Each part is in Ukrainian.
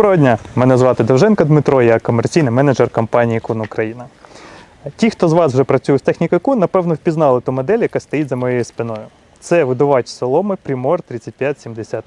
Доброго дня! Мене звати Довженко Дмитро, я комерційний менеджер компанії Кун Україна. Ті, хто з вас вже працює з технікою Кун, напевно, впізнали ту модель, яка стоїть за моєю спиною. Це видувач соломи Primor 3570M.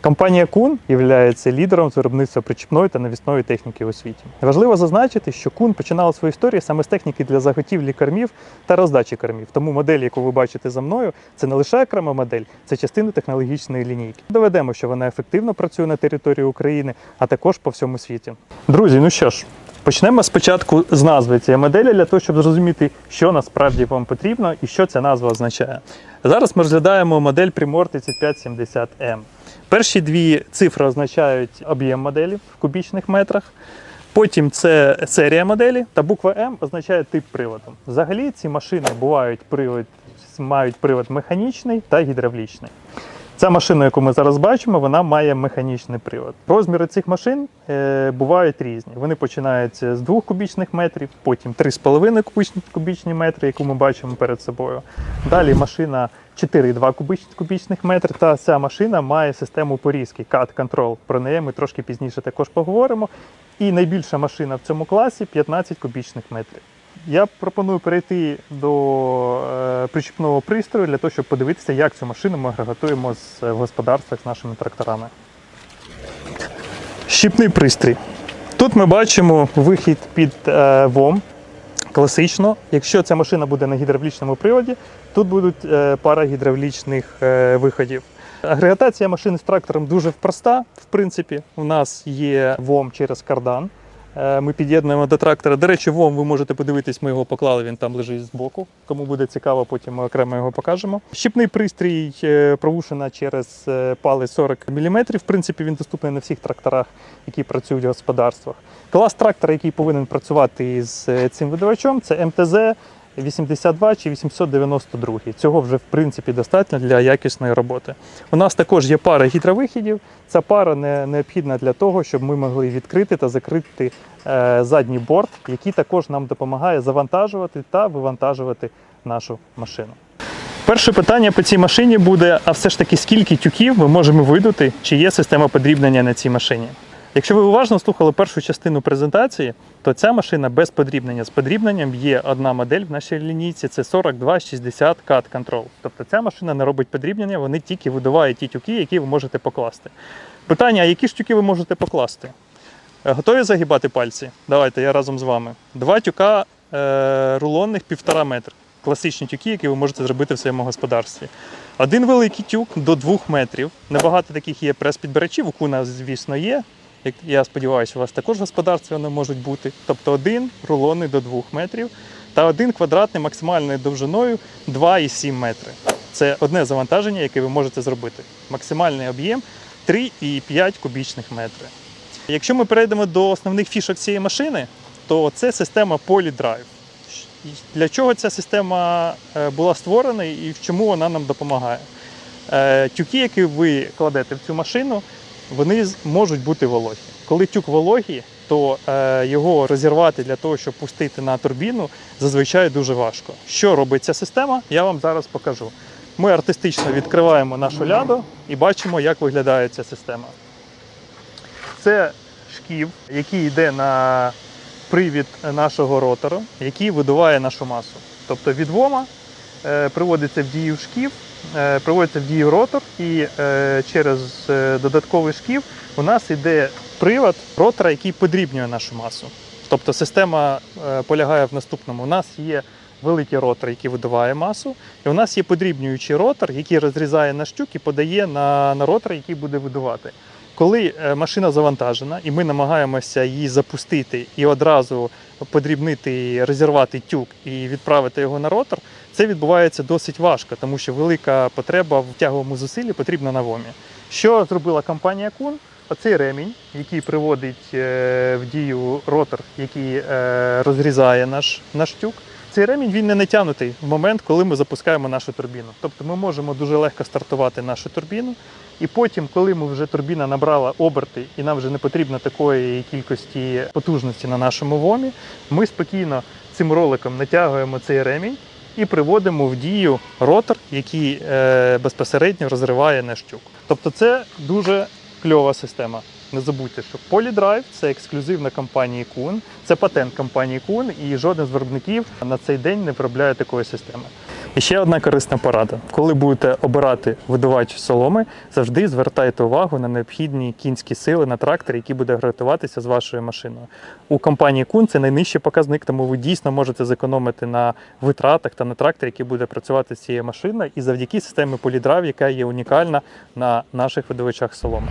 Компанія Кун є лідером з виробництва причіпної та навісної техніки у світі. Важливо зазначити, що Кун починала свою історію саме з техніки для заготівлі кормів та роздачі кормів. Тому модель, яку ви бачите за мною, це не лише окрема модель, це частина технологічної лінійки. Доведемо, що вона ефективно працює на території України, а також по всьому світі. Друзі, ну що ж. Почнемо спочатку з назви цієї моделі для того, щоб зрозуміти, що насправді вам потрібно і що ця назва означає. Зараз ми розглядаємо модель Primor 3570M. Перші дві цифри означають об'єм моделі в кубічних метрах. Потім це серія моделі, та буква М означає тип приводу. Взагалі ці машини бувають привод, мають привод механічний та гідравлічний. Ця машина, яку ми зараз бачимо, вона має механічний привод. Розміри цих машин е, бувають різні. Вони починаються з 2 кубічних метрів, потім 3,5 кубічні, метри, яку ми бачимо перед собою. Далі машина 4,2 кубіч, кубічних метри. Та ця машина має систему порізки CAT Control. Про неї ми трошки пізніше також поговоримо. І найбільша машина в цьому класі 15 кубічних метрів. Я пропоную перейти до е, причіпного пристрою для того, щоб подивитися, як цю машину ми готуємо з, в господарствах з нашими тракторами. Щіпний пристрій. Тут ми бачимо вихід під е, ВОМ. Класично, якщо ця машина буде на гідравлічному приводі, тут будуть е, пара гідравлічних е, виходів. Агрегатація машини з трактором дуже проста. В принципі, у нас є ВОМ через кардан. Е, Ми під'єднуємо до трактора. До речі, вон ви можете подивитись, ми його поклали, він там лежить збоку. Кому буде цікаво, потім ми окремо його покажемо. Щіпний пристрій е, провушена через е, пали 40 мм. В принципі, він доступний на всіх тракторах, які працюють в господарствах. Клас трактора, який повинен працювати з цим видавачом, це МТЗ 82 чи 892. Цього вже в принципі достатньо для якісної роботи. У нас також є пара гідровихідів. Ця пара не необхідна для того, щоб ми могли відкрити та закрити е, задній борт, який також нам допомагає завантажувати та вивантажувати нашу машину. Перше питання по цій машині буде: а все ж таки, скільки тюків ми можемо видути, чи є система подрібнення на цій машині? Якщо ви уважно слухали першу частину презентації, то ця машина без подрібнення. З подрібненням є одна модель в нашій лінійці це 4260 CAT Control. Тобто ця машина не робить подрібнення, вони тільки видувають ті тюки, які ви можете покласти. Питання: а які ж тюки ви можете покласти? Е, Готові загибати пальці? Давайте я разом з вами. Два тюка е, рулонних півтора метра. Класичні тюки, які ви можете зробити в своєму господарстві. Один великий тюк до 2 метрів. Небагато таких є прес-підбирачів, у куна, звісно, є. Як я сподіваюся, у вас також в господарстві вони можуть бути. Тобто один рулонний до 2 метрів та один квадратний максимальною довжиною 2,7 метри. Це одне завантаження, яке ви можете зробити. Максимальний об'єм 3,5 кубічних метри. Якщо ми перейдемо до основних фішок цієї машини, то це система PolyDrive. Для чого ця система е, була створена і в чому вона нам допомагає? Е, Тюки, які ви кладете в цю машину, вони можуть бути вологі. Коли тюк вологий, то е, його розірвати для того, щоб пустити на турбіну, зазвичай дуже важко. Що робить ця система, я вам зараз покажу. Ми артистично відкриваємо нашу ляду і бачимо, як виглядає ця система. Це шків, який йде на привід нашого ротору, який видуває нашу масу. Тобто від вома приводиться в дію шків, е, приводиться в дію ротор, і е, через е, додатковий шків у нас йде привод ротора, який подрібнює нашу масу. Тобто система е, полягає в наступному. У нас є великий ротор, який видуває масу, і у нас є подрібнюючий ротор, який розрізає наш тюк і подає на, на ротор, який буде видувати. Коли е, машина завантажена, і ми намагаємося її запустити і одразу подрібнити, розірвати тюк і відправити його на ротор, це відбувається досить важко, тому що велика потреба в тяговому зусиллі потрібна на вомі. Що зробила компанія Кун? Оцей ремінь, який приводить е, в дію ротор, який е, розрізає наш, наш тюк. Цей ремінь він не натягнутий в момент, коли ми запускаємо нашу турбіну. Тобто ми можемо дуже легко стартувати нашу турбіну, і потім, коли ми вже турбіна набрала оберти, і нам вже не потрібно такої кількості потужності на нашому вомі, ми спокійно цим роликом натягуємо цей ремінь і приводимо в дію ротор, який е, безпосередньо розриває наш тюк. Тобто це дуже кльова система. Не забудьте, що PolyDrive – це ексклюзивна компанії Kuhn, це патент компанії Kuhn, і жоден з виробників на цей день не виробляє такої системи. І ще одна корисна порада: коли будете обирати видувач соломи, завжди звертайте увагу на необхідні кінські сили на тракторі, який буде гратуватися з вашою машиною. У компанії Kuhn це найнижчий показник, тому ви дійсно можете зекономити на витратах та на тракторі, який буде працювати з цією машиною, і завдяки системі PolyDrive, яка є унікальна на наших видавачах соломи.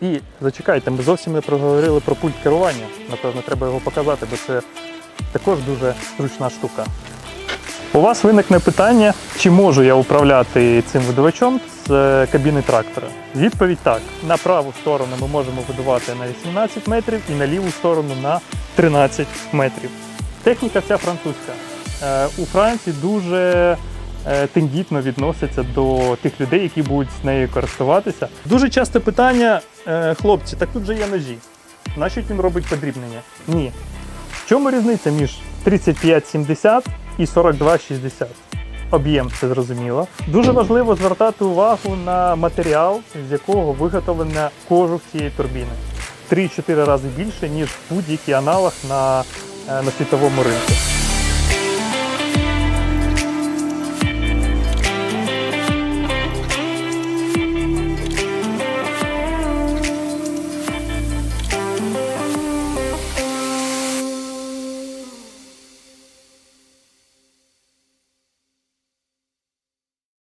І зачекайте, ми зовсім не проговорили про пульт керування. Напевно, треба його показати, бо це також дуже зручна штука. У вас виникне питання, чи можу я управляти цим видавачом з е, кабіни трактора? Відповідь так: на праву сторону ми можемо видавати на 18 метрів і на ліву сторону на 13 метрів. Техніка ця французька. Е, У Франції дуже е, тендітно відносяться до тих людей, які будуть з нею користуватися. Дуже часто питання, хлопці, так тут же є ножі. Нащо він робить подрібнення? Ні. В чому різниця між 35,70 і 42,60? Об'єм, це зрозуміло. Дуже важливо звертати увагу на матеріал, з якого виготовлена кожух цієї турбіни. 3-4 рази більше, ніж будь-який аналог на, е, на світовому ринку.